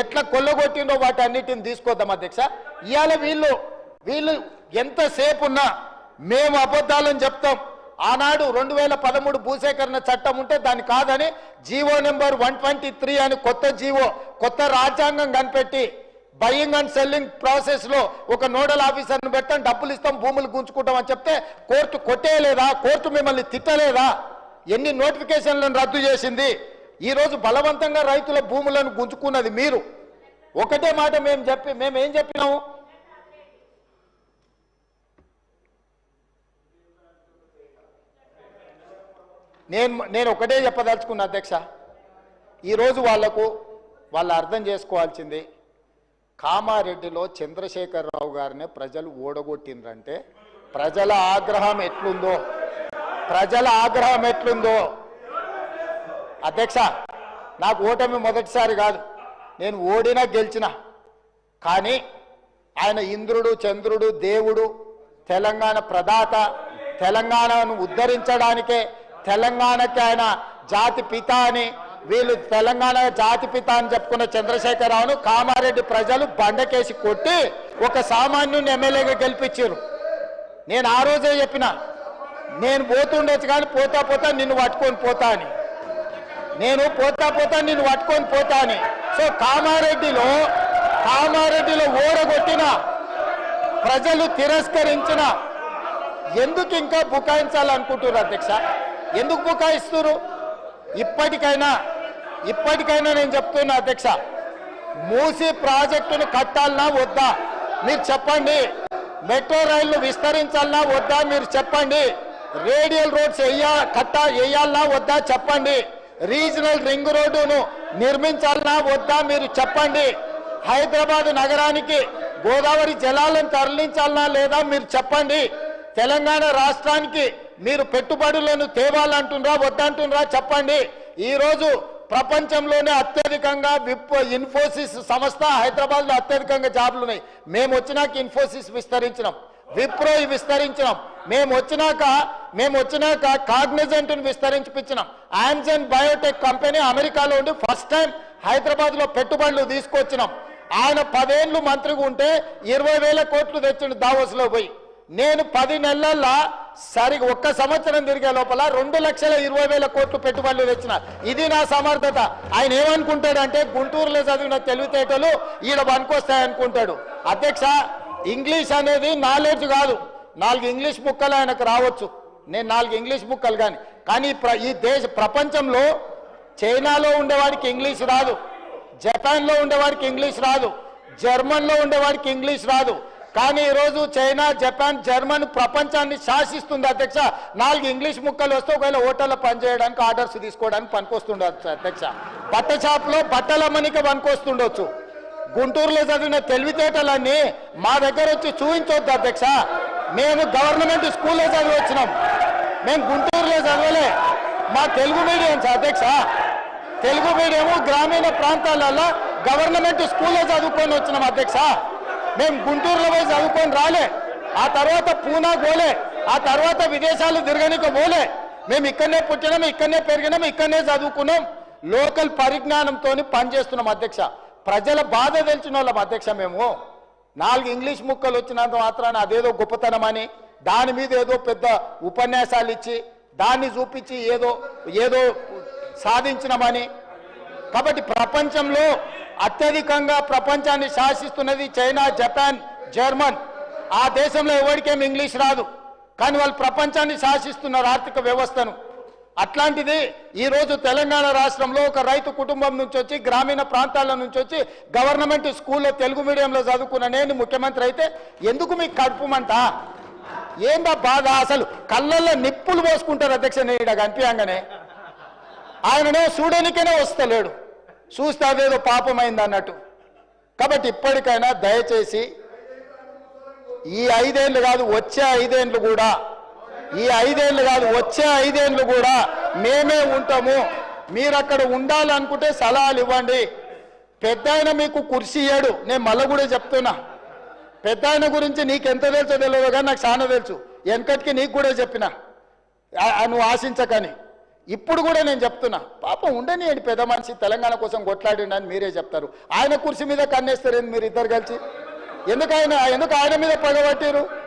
ఎట్లా కొల్లగొట్టిందో వాటి అన్నిటిని తీసుకోద్దాం అధ్యక్ష. ఇవాళ వీళ్ళు వీళ్ళు ఎంతసేపు ఉన్నా మేము అబద్ధాలని చెప్తాం. ఆనాడు రెండు వేల పదమూడు భూసేకరణ చట్టం ఉంటే దాన్ని కాదని GO number one twenty three అని కొత్త జీవో కొత్త రాజ్యాంగం కనిపెట్టి బయింగ్ అండ్ సెల్లింగ్ ప్రాసెస్లో ఒక నోడల్ ఆఫీసర్ను పెట్టాం డబ్బులు ఇస్తాం భూములు గుంజుకుంటాం అని చెప్తే కోర్టు కొట్టేయలేదా? కోర్టు మిమ్మల్ని తిట్టలేదా? ఎన్ని నోటిఫికేషన్లను రద్దు చేసింది? ఈరోజు బలవంతంగా రైతుల భూములను గుంజుకున్నది మీరు. ఒకటే మాట మేము చెప్పి మేము ఏం చెప్పినాము? నేను నేను ఒకటే చెప్పదలుచుకున్నా అధ్యక్ష. ఈరోజు వాళ్ళకు వాళ్ళు అర్థం చేసుకోవాల్సింది కామారెడ్డిలో చంద్రశేఖరరావు గారిని ప్రజలు ఓడగొట్టిండ్రంటే ప్రజల ఆగ్రహం ఎట్లుందో ప్రజల ఆగ్రహం ఎట్లుందో అధ్యక్ష నాకు ఓటమి మొదటిసారి కాదు నేను ఓడినా గెలిచిన. కానీ ఆయన ఇంద్రుడు చంద్రుడు దేవుడు తెలంగాణ ప్రదాత తెలంగాణను ఉద్ధరించడానికే తెలంగాణకి ఆయన జాతి పిత అని వీళ్ళు తెలంగాణ జాతి పిత అని చెప్పుకున్న చంద్రశేఖరరావును కామారెడ్డి ప్రజలు బండకేసి కొట్టి ఒక సామాన్యుని ఎమ్మెల్యేగా గెలిపించారు. నేను ఆ రోజే చెప్పిన నేను పోతుండొచ్చు కానీ పోతా పోతా నిన్ను పట్టుకొని పోతా అని. నేను పోతా పోతా నేను పట్టుకొని పోతా అని సో కామారెడ్డిలో కామారెడ్డిలో ఓడగొట్టిన ప్రజలు తిరస్కరించిన ఎందుకు ఇంకా బుకాయించాలనుకుంటున్నారు అధ్యక్ష? ఎందుకు బుకాయిస్తున్నారు? ఇప్పటికైనా ఇప్పటికైనా నేను చెప్తున్నా అధ్యక్ష మూసి ప్రాజెక్టును కట్టాలనా వద్దా? మీరు చెప్పండి. మెట్రో రైళ్ళు విస్తరించాలనా వద్దా? మీరు చెప్పండి. రేడియల్ రోడ్స్ వెయ్యా కట్ట వేయాలన్నా వద్దా? చెప్పండి. రీజనల్ రింగ్ రోడ్డును నిర్మించాలన్నా వద్దా మీరు చెప్పండి. హైదరాబాద్ నగరానికి గోదావరి జలాలను తరలించాలన్నా లేదా మీరు చెప్పండి. తెలంగాణ రాష్ట్రానికి మీరు పెట్టుబడులను తేవాలంటుండ్రా వద్దంటుండ్రా చెప్పండి. ఈరోజు ప్రపంచంలోనే అత్యధికంగా విప్ ఇన్ఫోసిస్ సంస్థ హైదరాబాద్లో అత్యధికంగా జాబ్లు ఉన్నాయి మేము వచ్చినాక ఇన్ఫోసిస్ విస్తరించినాం. విప్రో విస్తరించినాం. మేము వచ్చినాక మేము వచ్చినాక కాగ్నిజెంట్ విస్తరించిపించినాం ఆంజన్ బయోటెక్ కంపెనీ అమెరికాలో ఉండి ఫస్ట్ టైం హైదరాబాద్లో పెట్టుబడులు తీసుకొచ్చినాం. ఆయన పదేళ్ళు మంత్రిగా ఉంటే ఇరవై వేల కోట్లు తెచ్చిండు దావోస్లో పోయి. నేను పది నెలల్లో సరి ఒక్క సంవత్సరం తిరిగే లోపల రెండు లక్షల ఇరవై వేల కోట్లు పెట్టుబడులు తెచ్చిన. ఇది నా సమర్థత. ఆయన ఏమనుకుంటాడంటే గుంటూరులో చదివిన తెలివితేటలు ఈడ పనికొస్తాయనుకుంటాడు. అధ్యక్ష ఇంగ్లీష్ అనేది నాలెడ్జ్ కాదు. నాలుగు ఇంగ్లీష్ ముక్కలు ఆయనకు రావచ్చు. నేను నాలుగు ఇంగ్లీష్ ముక్కలు కానీ కానీ ప్ర- ఈ దేశ ప్రపంచంలో చైనాలో ఉండేవాడికి ఇంగ్లీష్ రాదు. జపాన్లో ఉండేవాడికి ఇంగ్లీష్ రాదు. జర్మన్లో ఉండేవాడికి ఇంగ్లీష్ రాదు. కానీ ఈరోజు చైనా జపాన్ జర్మన్ ప్రపంచాన్ని శాసిస్తుంది అధ్యక్ష. నాలుగు ఇంగ్లీష్ ముక్కలు వస్తే ఒకవేళ హోటల్లో పనిచేయడానికి ఆర్డర్స్ తీసుకోవడానికి పనికొస్తుండొచ్చు అధ్యక్ష. బట్ట షాప్లో బట్టల అమ్మనికి పనికొస్తుండొచ్చు. గుంటూరులో చదివిన తెలివితేటలన్నీ మా దగ్గర వచ్చి చూపించొద్దు అధ్యక్ష. మేము గవర్నమెంట్ స్కూల్లో చదివి వచ్చినాం. మేము గుంటూరులో చదవలే. మా తెలుగు మీడియం అధ్యక్ష. తెలుగు మీడియం గ్రామీణ ప్రాంతాలలో గవర్నమెంట్ స్కూల్లో చదువుకొని వచ్చినాం అధ్యక్ష. మేము గుంటూరులో పోయి చదువుకొని రాలే. ఆ తర్వాత పూనా పోలే. ఆ తర్వాత విదేశాలు తిరగనిక పోలే. మేము ఇక్కడనే పుట్టినాం ఇక్కడనే పెరిగినాం ఇక్కడనే చదువుకున్నాం. లోకల్ పరిజ్ఞానంతో పనిచేస్తున్నాం అధ్యక్ష. ప్రజల బాధ తెలిసిన వాళ్ళం అధ్యక్ష మేము. నాలుగు ఇంగ్లీష్ ముక్కలు వచ్చినంత మాత్రాన అదేదో గొప్పతనం అని దాని మీద ఏదో పెద్ద ఉపన్యాసాలు ఇచ్చి దాన్ని చూపించి ఏదో ఏదో సాధించినమని. కాబట్టి ప్రపంచంలో అత్యధికంగా ప్రపంచాన్ని శాసిస్తున్నది చైనా జపాన్ జర్మన్. ఆ దేశంలో ఎవరికేం ఇంగ్లీష్ రాదు. కానీ వాళ్ళు ప్రపంచాన్ని శాసిస్తున్నారు ఆర్థిక వ్యవస్థను. అట్లాంటిది ఈరోజు తెలంగాణ రాష్ట్రంలో ఒక రైతు కుటుంబం నుంచి వచ్చి గ్రామీణ ప్రాంతాల నుంచి వచ్చి గవర్నమెంట్ స్కూల్లో తెలుగు మీడియంలో చదువుకున్న నేను ముఖ్యమంత్రి అయితే ఎందుకు మీకు కడుపుమంట ఏందా బాధ? అసలు కళ్ళల్లో నిప్పులు పోసుకుంటారు అధ్యక్ష నేను ఇక్కడ కనిపించగానే ఆయననే చూడనికనే వస్తలేడు. చూస్తే అదేదో పాపమైంది అన్నట్టు కాబట్టి ఇప్పటికైనా దయచేసి ఈ ఐదేళ్ళు కాదు వచ్చే ఐదేళ్ళు కూడా ఈ ఐదేళ్ళు కాదు వచ్చే ఐదేళ్ళు కూడా మేమే ఉంటాము. మీరు అక్కడ ఉండాలనుకుంటే సలహాలు ఇవ్వండి. పెద్ద ఆయన మీకు కుర్చీ ఇయ్యడు. నేను మళ్ళీ కూడా చెప్తున్నా. పెద్ద ఆయన గురించి నీకు ఎంత తెలుసో తెలియదు కానీ నాకు చాలా తెలుసు. వెనకటికి నీకు కూడా చెప్పిన. ఆ- నువ్వు ఆశించకని. ఇప్పుడు కూడా నేను చెప్తున్నా. పాపం ఉండనియండి పెద్ద మనిషి తెలంగాణ కోసం కొట్లాడిండి అని మీరే చెప్తారు. ఆయన కుర్చీ మీద కన్నేస్తారేంది మీరు ఇద్దరు కలిసి? ఎందుకు ఆయన ఎందుకు ఆయన మీద పగబట్టారు